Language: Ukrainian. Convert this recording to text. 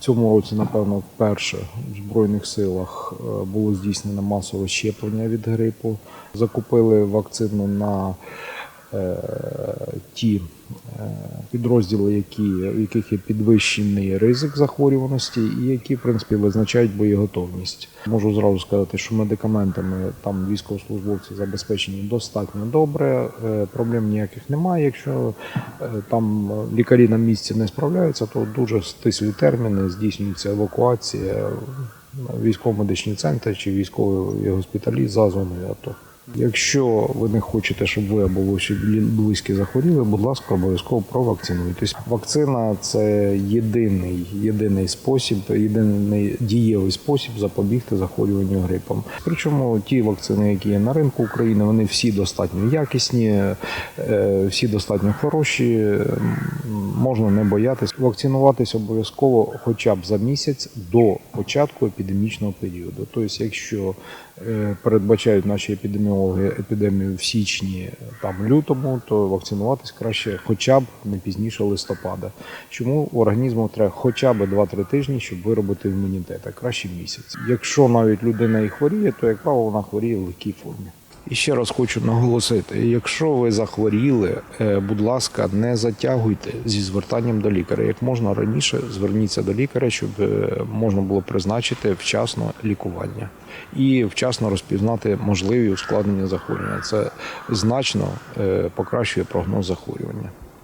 Цьому році, напевно, вперше в Збройних силах е, було здійснено масове щеплення від грипу. Закупили вакцину на е, ті підрозділи, які, в яких є підвищений ризик захворюваності, і які, в принципі, визначають боєготовність. Можу зразу сказати, що медикаментами там військовослужбовці забезпечені достатньо добре. е, Проблем ніяких немає. Якщо е, там лікарі на місці не справляються, то дуже стислі терміни здійснюється евакуація військово-медичні центри чи військові госпіталі за зоною АТО. Якщо ви не хочете, щоб ви або близькі захворіли, будь ласка, обов'язково провакцинуйтесь. Вакцина це єдиний, єдиний спосіб, єдиний дієвий спосіб запобігти захворюванню грипом. Причому ті вакцини, які є на ринку України, вони всі достатньо якісні, е, всі достатньо хороші. Можна не боятись. Вакцинуватись обов'язково хоча б за місяць до початку епідемічного періоду. Тобто, якщо е, передбачають наші епідеміологи епідемію в січні, там лютому, то вакцинуватись краще хоча б не пізніше листопада. Чому організму треба хоча б 2-3 тижні, щоб виробити імунітет, а краще місяць. Якщо навіть людина і хворіє, то як правило вона хворіє в легкій формі. І ще раз хочу наголосити: якщо ви захворіли, е, будь ласка, не затягуйте зі звертанням до лікаря. Як можна раніше зверніться до лікаря, щоб е, можна було призначити вчасно лікування і вчасно розпізнати можливі ускладнення захворювання. Це значно е, покращує прогноз захворювання.